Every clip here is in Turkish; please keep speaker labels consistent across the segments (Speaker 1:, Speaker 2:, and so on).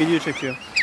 Speaker 1: Video çekiyor.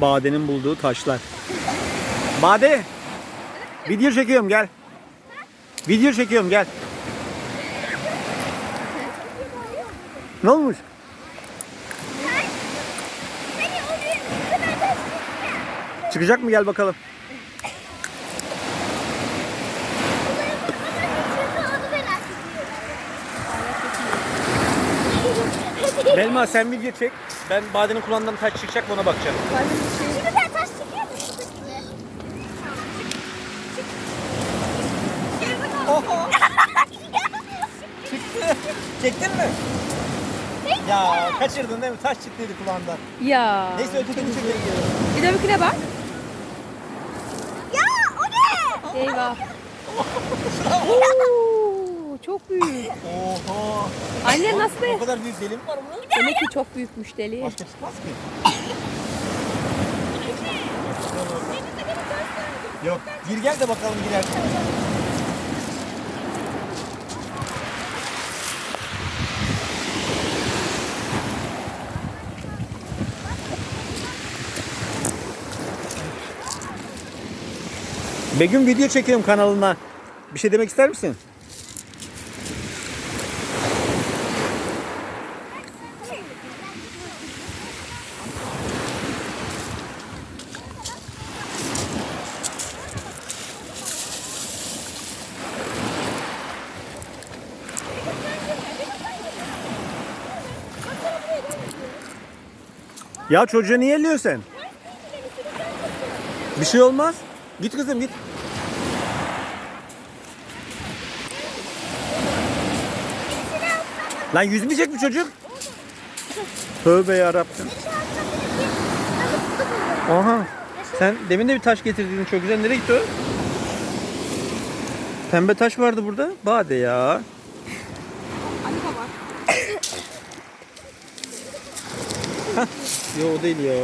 Speaker 1: Bade'nin bulduğu taşlar. Bade! Video çekiyorum gel. Video çekiyorum gel. Ne olmuş? Çıkacak mı gel bakalım. Belma sen video çek. Ben Bade'nin kulağından taş çıkacak mı ona bakacağım.
Speaker 2: Şimdi ben taş çekiyor musun?
Speaker 1: Oho. Çıktı. Çektin mi? Ya kaçırdın değil mi? Taş çıktıydı kulağından.
Speaker 3: Ya.
Speaker 1: Neyse ötekini çekelim.
Speaker 3: Bir de öbürküne bak.
Speaker 2: Ya o ne?
Speaker 3: Eyvah. Oo, çok büyük.
Speaker 1: Oho.
Speaker 3: Anne nasıl
Speaker 1: O
Speaker 3: be?
Speaker 1: kadar büyük deli mi var bunun?
Speaker 3: Demek ki çok büyükmüş deli.
Speaker 1: Başka çıkmaz ki. Yok. Gir gel de bakalım girerken. Begüm video çekiyorum kanalına. Bir şey demek ister misin? Ya çocuğu niye elliyorsun sen? Bir şey olmaz. Git kızım git. Lan yüzmeyecek mi çocuk? Tövbe yarabbim. Aha. Sen demin de bir taş getirdin çok güzel. Nereye gitti o? Pembe taş vardı burada. Bade ya. Yo o değil ya.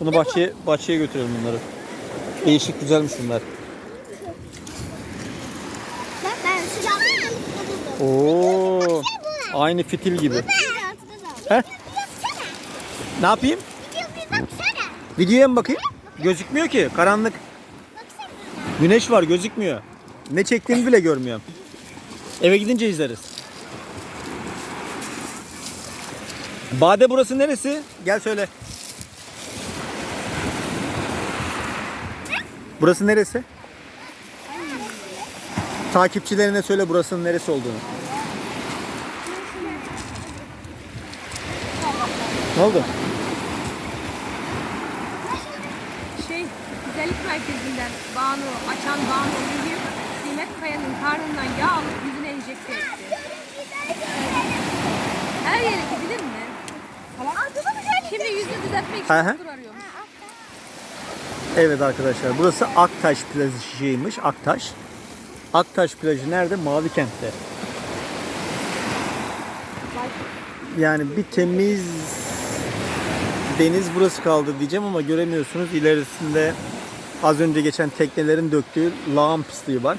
Speaker 1: Bunu bahçeye bahçeye götürelim bunları. Değişik güzelmiş bunlar.
Speaker 2: Bak ben sıcaklıkta buldum.
Speaker 1: Oo. Aynı fitil gibi.
Speaker 2: Aldım.
Speaker 1: Ne yapayım? Videoya mı bakayım? Gözükmüyor ki. Karanlık. Güneş var gözükmüyor. Ne çektiğimi bile görmüyorum. Eve gidince izleriz. Bade burası neresi? Gel söyle. Burası neresi? Takipçilerine söyle burasının neresi olduğunu. Ne oldu?
Speaker 3: Şey, güzellik merkezinden Banu, açan Banu Nehir, Nimet Kaya'nın karnından yağ alıp enjekte etti. Her yere gidilir mi? Şimdi yüzünü düzeltmek için
Speaker 1: Hı hı.
Speaker 3: doktor arıyorum.
Speaker 1: Evet arkadaşlar burası Aktaş plajıymış. Aktaş. Aktaş plajı nerede? Mavi kentte. Yani bir temiz deniz burası kaldı diyeceğim ama göremiyorsunuz. İlerisinde az önce geçen teknelerin döktüğü lağım pisliği var.